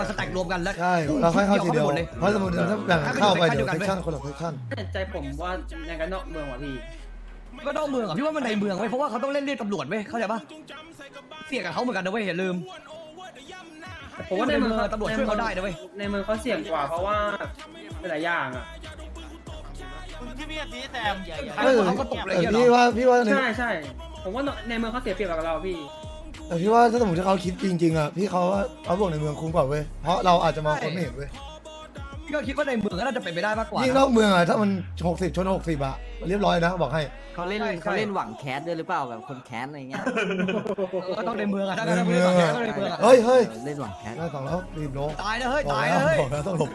มาสแต็กรวมกันแล้วใช่เราค่อยเข้าทีเดียวหมดเลยเพราะสมมติถ้าแบ่งเข้าไปเดี๋ยวเซกชันคนละเซกชันใจผมว่ายังไงนอกเมืองว่ะพี่ก็นอกเมืองอะพี่ว่ามันในเมืองเว้ยเพราะว่าเขาต้องเล่นเรียกตำรวจเว้ยเข้าใจปะเสี่ยงกับเขาเหมือนกันนะเว้ยอย่าลืมผมว่าในเมืองตำรวจช่วยเขาได้นะเว้ยในเมืองเขาเสี่ยงกว่าเพราะว่าหลายอย่างอะพี่พี่พี่แซมเออเขาก็ตกเลยแต่เงี้ยเหรพี่อว่าพี่ว่าในใช่ใช่ผมว่าในเมืองเขาเสียเปรียบกับเราพี่ แต่พี่ว่าถ้าสมมติถ้าเขาคิดจริงๆอะพี่เขาว่าเขาบอกในเมืองคุ้มกว่าเว้ยเพราะเราอาจจะมองคนไม่เห็นเว้ยพี่ก็คิดว่าในเมืองก็น่าจะเป็นไปได้มากกว่ายิ่งนอกเมืองอะถ้ามันหกสิบชนหกสิบอะเรียบร้อยนะบอกให้เขาเล่นใช่เขาเล่นหวังแคสด้วยหรือเปล่าแบบคนแคสอะไรเงี้ยก็ต้องในเมืองอะถ้าในงั้นเมืไม่องได้อะก็ในเมืองอะเฮ้ยเฮ้ยเล่นหวังแคสได้สองแล้วรีบโลตายนะเฮ้ยบอกตายแล้นะวเฮ้ยบอกแล้วต้องหลบ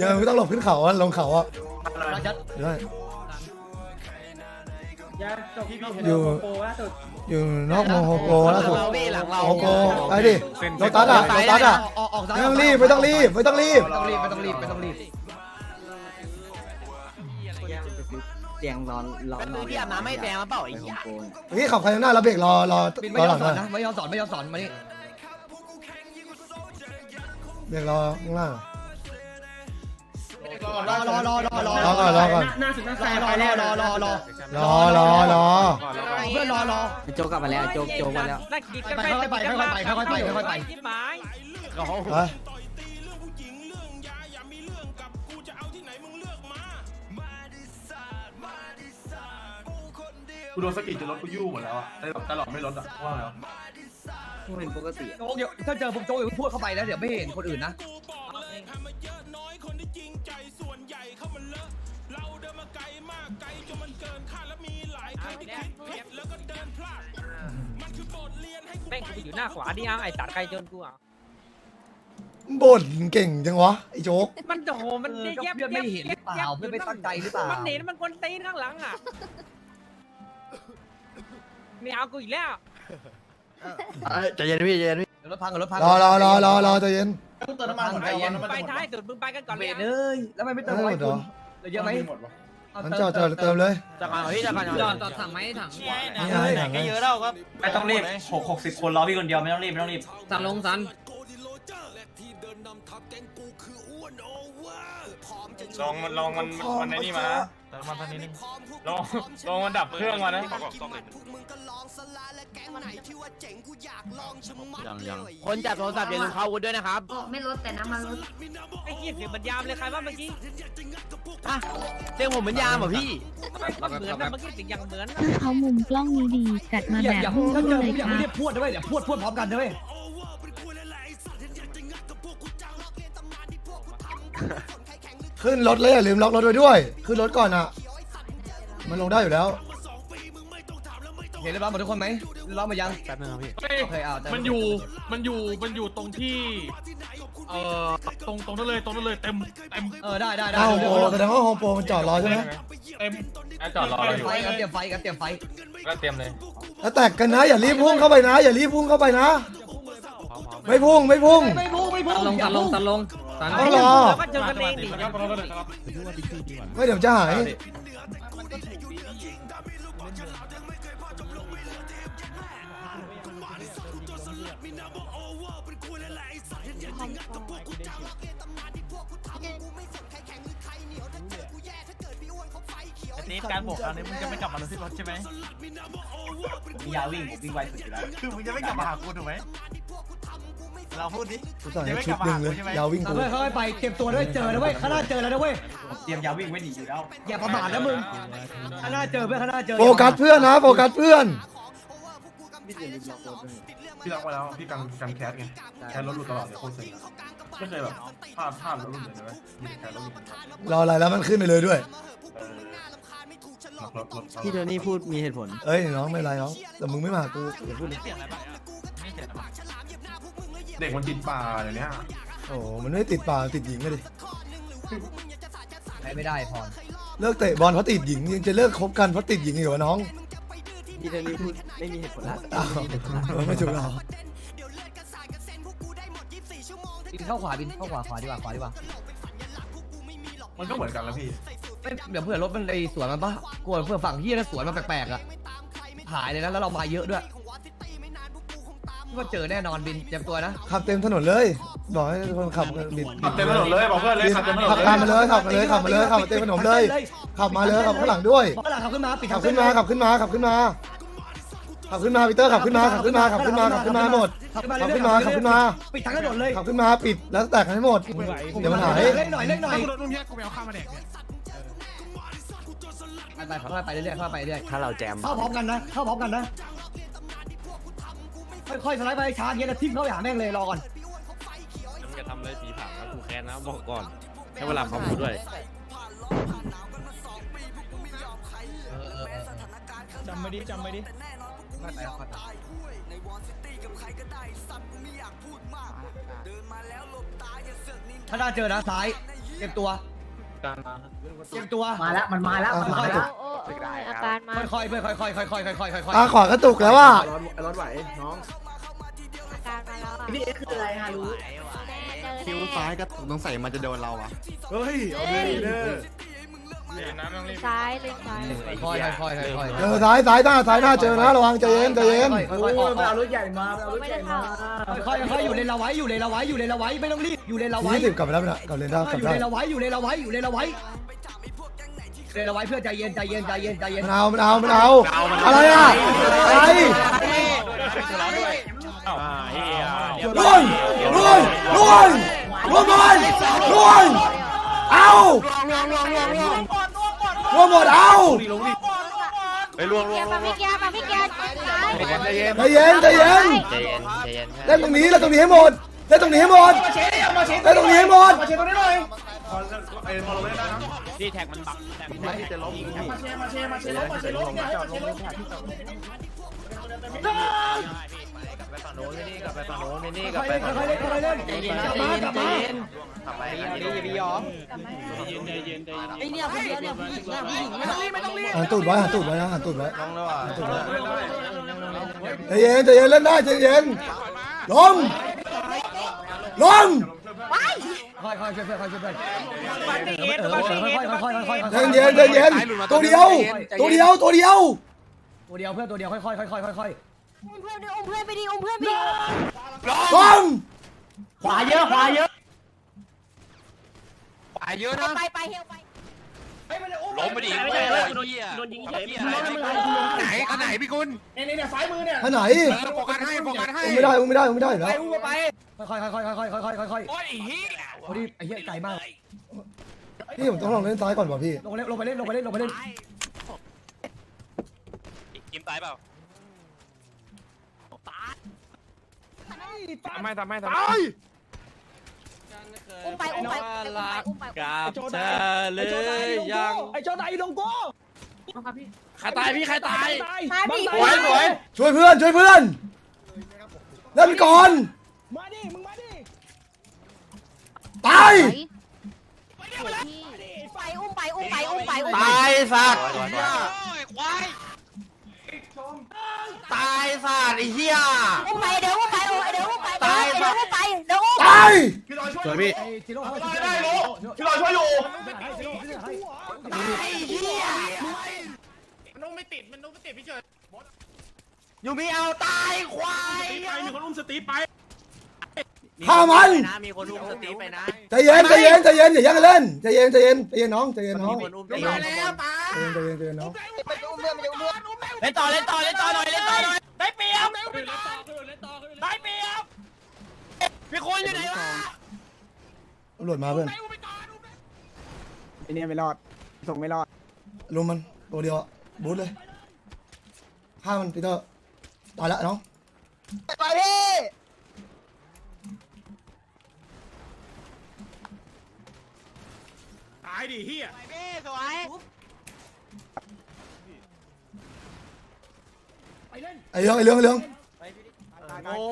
ยังไม่ต้องหลบขึ้นเขาอะลงเขาอะราชัดได้ยาจบพี่อยู่โปรล่าสุด อยู่นอกเมืองโฮโปล่าสุดเราพี่หลังเราโฮโปไปดิโรตัสอะโรตัสอะออกออกซ้ายไม่ต้องรีบไม่ต้องรีบไม่ต้องรีบไม่ต้องรีบไม่ต้องรีบไม่ต้องรีบเตียงนอนรอนอนพี่อาบน้ำไม่แดงมาเปล่าไอ้ไปโฮเหี้ยมโปรเนี่ยนี่ขับคันข้างหน้าแล้วเบรกรอรอบินรไม่อยหอลัมงสอนนะนะไม่ยอมสอนไม่ยอมสอนมานี่เบรกรอข้างหน้า รอรอรอรอรอรอก่อนรอก่อนหน้าสุดหน้ารอซ้ายรอไปรแล้อวรอรอรอรอรอรอเพื่อนรอรอไอ้โจกกลับมาแล้วไอ้โจกโจกมาแล้วไปค่อยๆไปค่อยๆไปค่อยๆไปค่อยๆไปไปกูโดนสะกิดจนรถกูยู่หมดแล้วอะแต่ตลอดไม่ลดอะว่าแล้วเป็นปกติโจ๊กเดี๋ยวถ้าเจอผมโจ๊กอย่าพูดเข้าไปนะเดี๋ยวไม่เห็นคนอื่นนะ กูไปอยู่หน้าขวาดิอะไอ้ตัดใครจนกูอะบ่นเก่งจังวะไอ้โจ๊กมันโอ้โหมันเออก็แยบเพื่อนไม่เห็นหรือเปล่าเพื่อนไม่ตั้งใจหรือเปล่า มันเห็นมันคนตีนข้างหลังอะไม่เอากูอีกแล้วใจเย็นพี่ใจเย็นพี่เดี๋ยวรถพังกับรถพังรอรอรอรอรอใจเย็นต้องเติมน้ำมันหมดแล้วน้ำมันไปจะหมดท้ายสุดมึงไปกันก่อนเบเลยรเอ้ยแล้วมันไม่เติมไว้คุณเหลือเยอะไหม หมดวะมันจอดจอดเติมเลยจากก่อนพี่จากก่อนจอดจอดถังไหมถังนี่ไงหนังไงก็เยอะแล้วครับไม่ต้องรีบหกหกสิบคนรอพี่คนเดียวไม่ต้องรีบไม่ต้องรีบสันลงสันลองมันลองมันมันในนี่มานะ เติมมันตอนนี้นึงลองลองมันดับเครื่องมานะยังยังคนจับโทรศัพท์อย่าลืมเข้าอาวุธด้วยนะครับไม่ลดแต่น้ำมันลดไอ้เหี้ยเสียงมันยามเลยใครว่าเมื่อกี้อะเสียงผมเป็นยามเหรอพี่มันเหมือนนะเมื่อกี้เสียงยังเหมือนเขามุมกล้องนี้ดีจัดมาอย่าแบบอย่าคู่ถ้าเจอเลผมยอย่าคไม่รับเรียกพวดด้วยเดี๋ยวพวดพวดพร้อมกันด้วย ขึ้นรถเลยอย่าลืมล็อกรถไว้ด้วย ขึ้นรถก่อนอะ มันลงได้อยู่แล้ว เห็นเรียบร้อยหมดทุกคนไหมร้องมายังแป๊บนึงครับพี่โอเคเอาแต่มันอยู่ มันอยู่ มันอยู่ตรงที่ เอ่อ ตรงตรงนั้นเลย ตรงนั้นเลย เต็ม เต็มเออได้ได้ได้อ้าวโฮเดี๋ยวโปแสดงว่าโฮมโปรมันจอดรอใช่ไหมเต็มจอดรอเราอยู่ ไฟกันเตรียมไฟกันเตรียมไฟก็เตรียมเลย แล้วแตกกันนะอย่ารีบพุ่งเข้าไปนะ อย่ารีบพุ่งเข้าไปนะ ไม่พุ่งไม่พุ่ง ไม่พุ่งไม่พุ่งสันลงอย่าสันลพุ่งงสันลง สัน ต้องรอ แล้วก็เจอกันเองดิครับรถเลยครับไม่เดี๋ยวจะหาย นี่การบอกครั้งนี้มึงจะไม่กลับมาที่รถใช่ไหมมียาวิ่งผมวิ่งไวสุดอยู่แล้ว คือมึงจะไม่กลับมาหากูถูกไหม เราพูดดิกูสั่งให้ชุดหนึ่งเลยยาววิ่งกูเฮ้ยเฮ้ยไปเตรียมตัวด้วยเจอนะเว้ยข้างหน้าเจอแล้วนะเว้ยผมเตรียมยาวิ่งไว้หนีอยู่แล้วอย่าประมาทนะมึงข้างหน้าเจอเพื่อนข้างหน้าเจอโฟกัสเพื่อนนะโฟกัสเพื่อน พี่ล็อกไว้แล้วพี่กันกันแคสไงแคสรถหลุดตลอดเลยโคตรเซ็งอะไม่เคยแบบพลาดพลาดรถหลุดเลยนะเว้ยมีแต่แคสรถหลุดอย่างเดียวรออะไรแล้วมันขึ้นไปเลยด้วย เออล็อกรถรถ พี่โทนี่พูดมีเหตุผล เอ้ยน้องไม่เป็นไรน้องแต่มึงไม่มาหากูอย่าพูดเลย เด็กมันติดป่าเดี๋ยวนี้โอ้โหมันไม่ติดป่าติดหญิงไม่ดิใช้ไม่ได้พรเลิกเตะบอลเพราะติดหญิงยังจะเลิกคบกันเพราะติดหญิงอีกเหรอน้องพี่โทนี่พูดไม่มีเหตุผลละอ้าวเออไม่ถูกหรอบินเข้าขวาบินเข้าขวาขวาดีกว่าขวาดีกว่ามันก็เหมือนกันแล้วพี่ไม่เดี๋ยวเพื่อนรถมันไอสวนมันปะกลัวเพื่อนฝั่งที่นะสวนมันแปลกๆอะหายเลยนะแล้วเรามาเยอะด้วย ว่าเจอแน่นอนบินเตรียมตัวนะขับเต็มถนนเลยบอกให้คนขับบิดขับเต็มถนนเลยบอกเพื่อนเลยขับเต็มถนนขับเลยตามมาเลยขับมาเลยขับมาเลยขับมาเต็มถนนเลยขับมาเลยขับข้างหลังด้วยเพราะหลังขับขึ้นมาปิดขับขึ้นมาขับขึ้นมาขับขึ้นมาขับขึ้นมาพีเตอร์ขับขึ้นมาขับขึ้นมาขับขึ้นมาขับขึ้นมาหมดขับขับขึ้นมาขับขึ้นมาปิดทั้งถนนเลยขับขึ้นมาปิดแล้วแตกกันให้หมดเดี๋ยวมันหายเล่นหน่อยเล่นหน่อยถ้ากูโดนอุ้มเฮียกูไปเอาข้าวมาแดกเนี่ยไปเข้าไปเรื่อยๆเข้าไปเรื่อยถ้าเราแจมเข้าพร้อมกันนะเข้าพร้อมกันนะ ค่อยๆสไลด์ไปช้าเงี้ยแล้วทิ่มเข้าไปหาแม่งเลยรอก่อนมึงจะทำอะไรผีผางนะกูแค้นนะบอกก่อน ให้เวลาเขาพูดด้วย จำไม่ดิจำไม่ดิถ้าได้เจอนะซ้ายเตรียมตัว การมาเตรียมตัว มาแล้วมันมาแล้วมันมาแล้วโอ้อาการมาค่อยๆเพื่อนค่อยๆค่อยๆค่อยๆค่อยๆค่อยตาขวากระตุกแล้วว่ารถรถไหวน้องอาการมาแล้วอะนี่คืออะไรฮะรู้คิ้วซ้ายก็ต้องใส่มันจะโดนเราอะเฮ้ยเอาดีเด้อ ซ้ายเลนซ้ายๆค่อยๆค่อยๆค่อยๆเจอซ้ายซ้ายหน้าซ้ายหน้าเจอนะระวังใจเย็นใจเย็นค่อยๆออกไปเอารถใหญ่มาไปเอารถใหญ่มาค่อยๆค่อยๆอยู่เลนเราไว้อยู่เลนเราไว้อยู่เลนเราไว้ไม่ต้องรีบอยู่เลนเราไว้ยี่สิบกลับไปแล้วนะกลับเลยได้กลับอยู่ได้เลนเราไว้อยู่เลนเราไว้อยู่เลนเราไว้เลนเราไว้เพื่อใจเย็นใจเย็นใจเย็นใจเย็นมันเอามันเอามันเอาอะไรอะอะไรรวยรวยรวยรวยหมดรวยเอาร วยหมดเอาไปล่วงล่วเกีงยร์มาพี่เกียร์มาพี่เกียร์ซ้ายใจเย็นใจเย็นใจเย็นใจเย็นเล่นตรงนี้เล่นตรงนี้ให้หมดเล่นตรงนี้ให้หมดเล่นตรงนี้ให้หมดนี่แท็กมันบักแท็กมันจะล้มค่อยๆเล่นค่อยๆเล่ นค่อยๆเล่นใจเย็นกลับมากลับมาไอเนี่ยคนเดียวเนี่ยผู้หญิงเนี่ยผู้หญิงเนี่ยหันตูดไว้หันตูดไว้นะหันตูดไว้หันตูดไว้ใจเย็นใจเย็นเล่นได้ใจเย็นลงลงค่อยๆช่วยเพื่อนค่อยๆช่วยเพื่อนเออค่อยๆค่อยๆค่อยๆค่อยๆใจเย็นใจเย็นตัวเดียวตัวเดียวตัวเดียวตัวเดียวเพื่อนตัวเดียวค่อยๆค่อยๆค่อย อุ้มเพื่อนดิอุ้มเพื่อนไปดิอุ้มเพื่อนไปดิลงขวาเยอะขวาเยอะไปไปเฮลไปล้มไปดิโอ้ยเหี้ยโดนยิงเฉยไหนอันไหนพี่กุลท่าไหนโฟกัสให้โฟกัสให้อุ้มไม่ได้อุ้มไม่ได้อุ้มไม่ได้อยู่แล้วๆค่อยๆค่อยๆค่อยๆค่อยๆค่อยๆค่อยโอ้ยเฮียๆโอ้ดิไอ้เหี้ยไกลมากพี่ผมต้องลองเล่นซ้ายก่อนว่ะพี่ลงเล่นลงไปเล่นลงไปเล่นลงไปเล่นกินตายเปล่า ทำไมทำไมทำไมอุ้มไปอุ้มไปอุ้มไปอุ้มไปกับเธอเลยยังไอ้โจไดลงโก้ใครตายพี่ใครตายตายดิสวยสวยช่วยเพื่อนช่วยเพื่อนเล่นก่อนมาดิมึงมาดิตายไปอุ้มไปอุ้มไปอุ้มไปอุ้มไปตายสัตว์ควายตายสัตว์ไอ้เหี้ยอุ้มไปเดี๋ยวอุ้ม ยวอุ้มตายสวยพี่ไอ้จิโร่เขาช่วยได้รู้พี่ลอยช่วยอยู่มันต้องไม่ติดมันต้องไม่ติดพี่เฉยยูมีเอาตายควายตีไปมีคนอุ้มสตีฟไปฆ่ามันนะมีคนอุ้มสตีฟไปนะใจเย็นใจเย็นใจเย็นอย่าแย่งกันเล่นใจเย็นใจเย็นใจเย็นน้องใจเย็นน้องมีคนอุ้มลงมาแล้วตาใจเย็นใจเย็นใจเย็นน้องเล่นต่อเล่นต่อเล่นต่อหน่อยเล่นต่อหน่อยได้เปรียบเล่นต่อขึ้นเล่นต่อขึ้นได้เปรียบ พี่คุณอยู่ไหนวะตำรวจมาเพื่อนไอเนี่ยไม่รอด ส่งไม่รอด ลุมมันตัวเดียวอะบูทเลยฆ่ามันปีเตอร์ตายละน้องตายดิเฮียสวยไอ้เรื่องไอ้เรื่องไอ้เรื่อง โง่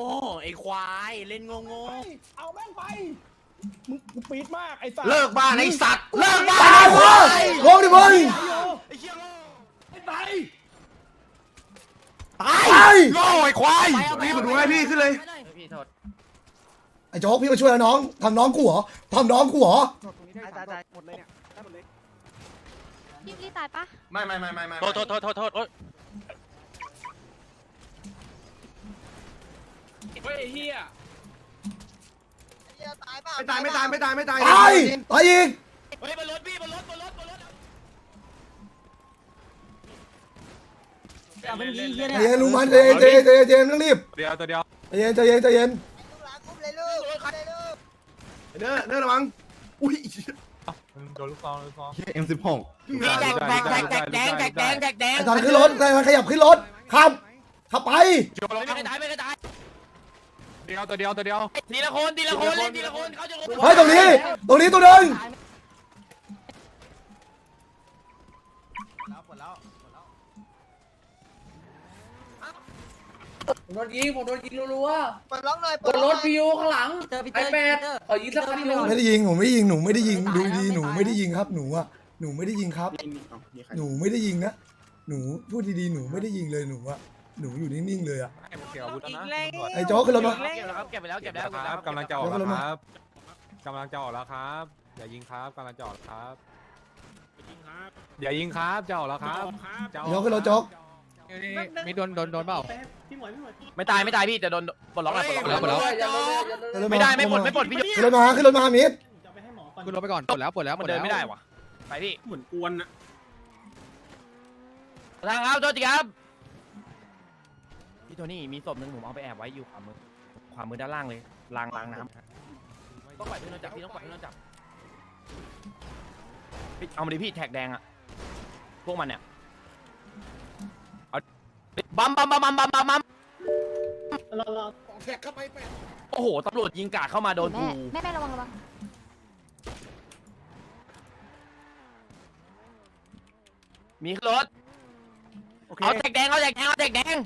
ไอ้ควายเล่นโง่โง่เอาแม่งไป มึงกูปีดมากไอ้สัตว์เลิกบ้านไอ้สัตว์เลิกบ้าตายวะลงดิมึงไปตายโง่ไอ้ควายพี่ผมดูให้พี่ขึ้นเลยพี่โทษไอ้โจ๊กพี่มาช่วยแล้วน้องทำน้องกูเหรอทำน้องกูเหรอพี่รีตายปะไม่ไม่ไม่ไม่ไม่โทษโทษโทษโทษโทษโอ๊ย เฮ้ยไอ้เฮียไม่ตายไม่ตายไม่ตายไม่ตายตายตายอีกเฮ้ยบนรถพี่บนรถบนรถบนรถแต่เมื่อกี้เฮียใจเนี่ยเย็นลุงมันใจเย็นใจเย็นใจเย็นใจเย็นไม่ต้องรีบเดียวตัวเดียวใจเย็นใจเย็นใจเย็นเด้อเด้อระวังอุ้ยโดนลูกซองลูกซองเอ็มสิบหกแดกแดกแดกแดกแดกแดกแดกแดกไอ้ตอนขึ้นรถไอ้ตอนขยับขึ้นรถขับขับไปโจลงไม่ได้ตายไม่ได้ตาย เดียวตัวเดียวตัวเดียวทีละคนทีละคนเล่นทีละคนเขาจะเฮ้ยตรงนี้ ตรงนี้ตัวหนึ่งโดนยิงผมโดนยิงรัวปลดล็อกหน่อยๆบนรถพิวข้างหลังเจอพี่ไอเตอร์แปดขอยิงสักครั้งหนึงไม่ได้ยิงผมไม่ได้ยิงหนูไม่ได้ยิงดูดีหนูไม่ได้ยิงครับหนูอะหนูไม่ได้ยิงครับ หนูไม่ได้ยิงนะหนูพูดดีๆหนูไม่ได้ยิงเลยหนูอะ หนูอยู่นิ่งๆเลยอะให้ผมเกี่ยวอาวุธแล้วนะไอ้โจ๊กขึ้นรถมา เก็บแล้วครับเก็บไปแล้วเก็บแล้วครับกำลังจะออกแล้วครับกำลังจะออกแล้วครับอย่ายิงครับกำลังจะออกแล้วครับอย่ายิงครับจะออกแล้วครับจะออกโจ๊กขึ้นรถโจ๊ก มีโดนโดนโดนเปล่า ไม่ตายไม่ตายพี่แต่โดนปลดล็อกแล้วปลดล็อกแล้วขึ้นรถาไม่ได้ไม่ปลดไม่ปลดพี่ขึ้นรถมาขึ้นรถมามิดขึ้นรถไปก่อนปลดแล้วปลดแล้วมันเดินไม่ได้วะไปพี่เหมือนกวนอะทางครับโทษทีครับพี่ โทนี่มีศพหนึ่งผมเอาไปแอบไว้อยู่ขวามือขวามือด้านล่างเลยล้างล้างน้ำต้องปล่อยพี่โดนจับพี่ต้องปล่อยพี่โดนจับพี่เอามาดิพี่แท็กแดงอะพวกมันเนี่ยเอาบัมบัมบัมบัมบัมบัมบัมโอ้โหตำรวจยิงกาดเข้ามาโดนกู แม่แม่ระวังระวังมีรถเอาแท็กแดง เอาแท็กแดง เอาแท็กแดง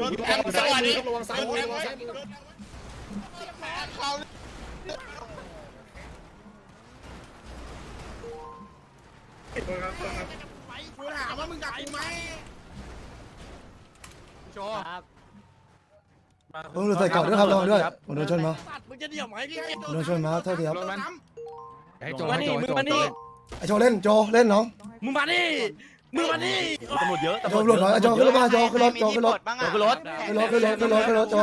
รถแอมสวัสดีระวังซ้ายมือระวังซ้ายมือกูถามว่ามึงกับกูไหมโชว์เออใส่เกาะด้วยครับลองด้วยผมโดนชนมามึงจะเดี่ยวไหมพี่โดนชนมาเท่าเดียวมานี่มึงมานี่ไอโจเล่นโจเล่นน้องมึงมานี่ มึงมานี่ตำรวจเยอะไอ้โจหลุดเหรอไอ้โจขึ้นรถมาโจขึ้นรถโจขึ้นรถขึ้นรถขึ้นรถขึ้นรถขึ้นรถขึ้นรถโจ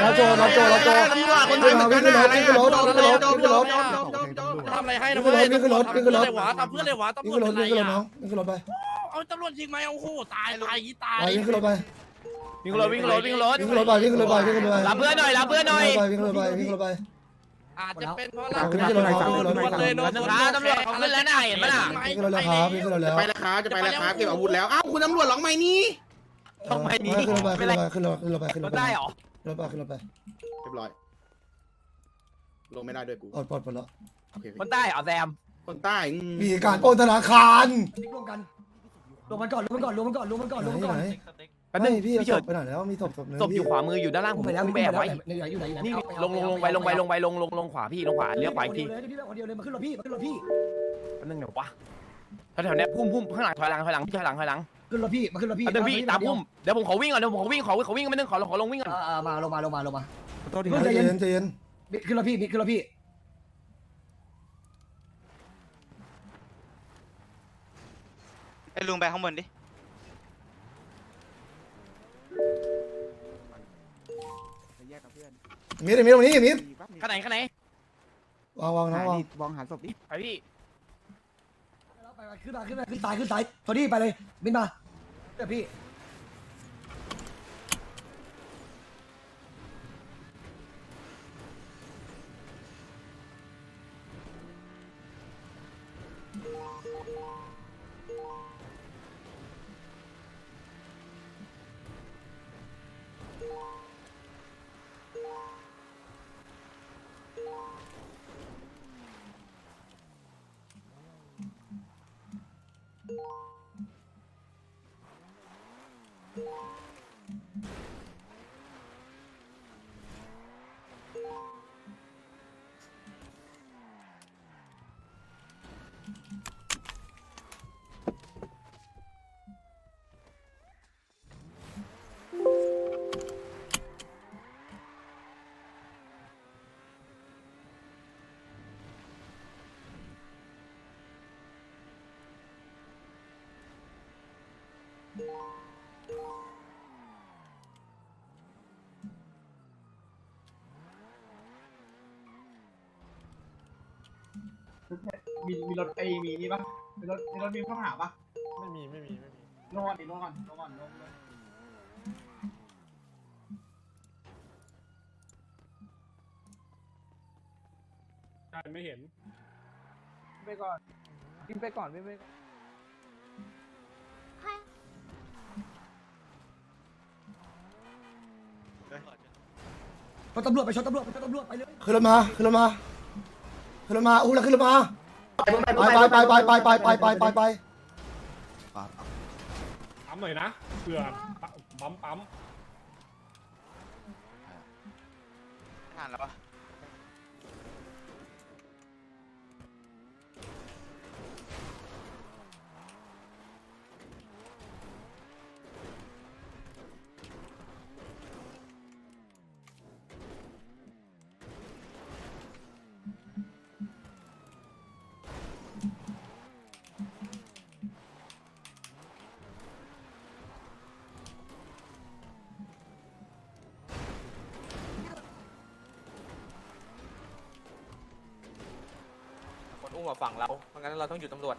แล้วโจแล้วโจแล้วโจขึ้นมาวิ่งขึ้นรถวิ่งขึ้นรถวิ่งขึ้นรถวิ่งขึ้นรถทำอะไรให้วิ่งขึ้นรถวิ่งขึ้นรถวิ่งขึ้นรถหวาทำเพื่อนเลยหวาวิ่งตำรวขึ้จนรถเป็นไรวิ่งขึ้นรถน้ออะงวิ่งขึ้นรถไปเอาตำรวจยิงไหมโอ้โหตายตายตายไปวิ่งขึ้นรถไปวิ่งรถวิ่งรถวิ่งรถวิ่งขึ้นรถไปวิ่งขึ้นรถไปวิ่งขึ้นรถไปรับเพื่อนหน่อยรับเพื่อนหน่อยวิ่งขึ้นรถไปวิ่งขึ้นรถไป อาจจะเป็นเพราะเอาขึ้นรถครับขึ้นรถครับเลยโดนตำรวจตำรวจเขาขึ้นแล้วน่ะเห็นไหมล่ะวิ่งขึ้นรถแล้วครับวิ่งขึ้นรถแล้วไปแล้วครับจะไปแล้วครับเก็บอาวุธแล้วอ้าวคุณตำรวจหลงไหมนี่ทำไมนี้ขึ้นรถไปขึ้นรถไปขึ้นรถขึ้นรถไปขึ้นรถไปได้หรอขึ้นรถไปขึ้นรถไปเรียบร้อยลงไม่ได้ด้วยกูปลดปลดปลดแล้วโอเคคนใต้เหรอแซมคนใต้อืมมีการปล้นธนาคารรวมกันรวมมันก่อนรวมมันก่อนรวมมันก่อนรวมมันก่อนรวมมันไหนก่อนไหนแป๊บนึงพี่พี่ศเฉิพดไปไหนแล้วมีศพศพนึงศพอยู่ขวามืออยู่ด้านล่างผมไปแล้วไปแอบไว้อยู่ไหนอยู่ไหนนี่ลงลงลงไปลงไปลงไปลงลงลงขวาพี่ลงขวาเลี้ยวขวาอีกทีพี่แบบคนเดียวเลยมาขึ้นรถพี่มาขึ้นรถพี่แป๊บนึงเดี๋ยววะแถวๆเนี้ยพุ่มพุ่มข้างหลังถอยหลังถอยหลังถอยหลังถอยหลังขึ้นรถพี่มาขึ้นรถพี่แป๊บนึงพี่ตามพุ่มเดี๋ยวผมขอวิ่งก่อนเดี๋ยวผมขอวิ่งขอขอวิ่งไม่นึงขอขอลงวิ่งก่อนอ่ามาลงมาลงมาลงมาใจเย็นใจเย็นขึ้นรถพี่ขึ้นรถพี่ไอ้ลุงไปข้างบนดิ มีดมีดตรงนี้มีดข้างไหนข้างไหนวางวางน้องวางวางหาศพดิไปพี่ไปขึ้นมาขึ้นมาขึ้นตายขึ้นตายพอดีไปเลยบินมาเดี๋ยวพี่ มีมีรถไอมีนี่ปะมีรถมีรถมีข้อหาปะไม่มีไม่มีไม่มีลงก่อนดิลงก่อนลงก่อนลงลงใช่ไม่เห็น ไปก่อนกินไปก่อนไม่ไม่ชนตำรวจไปชนตำรวจไปชนตำรวจไปเลยขึ้นรถมาขึ้นรถมา ขึ้นรถมาอู้แล้วขึ้นรถมาไปไปไปไปไปไปไปไปไปปั๊มหน่อยนะเผื่อปั๊มปั๊มผ่านแล้วปะ กว่าฝั่งเราเพราะงั้นเราต้องอยู่ตำรวจ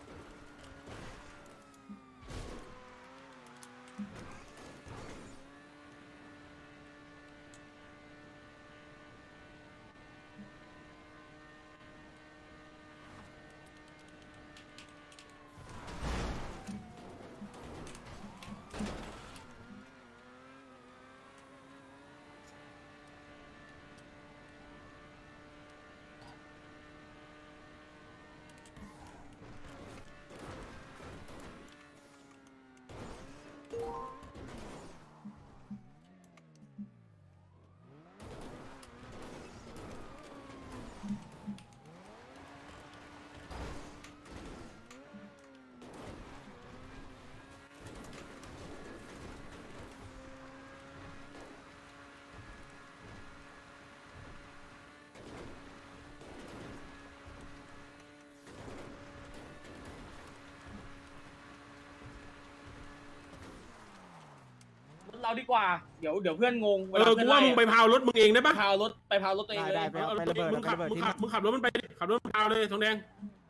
ดีกว่า เดี๋ยวเดี๋ยวเพื่อนงงเออ กูว่ามึงไปพาวรถมึงเองได้ปะพาวรถไปพาวรถตัวเองได้เลยได้ไปเอาไประเบิดมึงเอาขับไประเบิดมึงที่ขับมึงขับรถมันไปดิขับรถมันพาวเลยทองแดง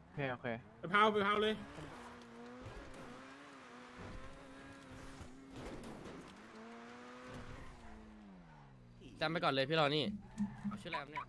โอเคโอเคไปพาวไปพาวเลย จำไปก่อนเลยพี่รอนี่เอาชื่ออะไรครับเนี่ย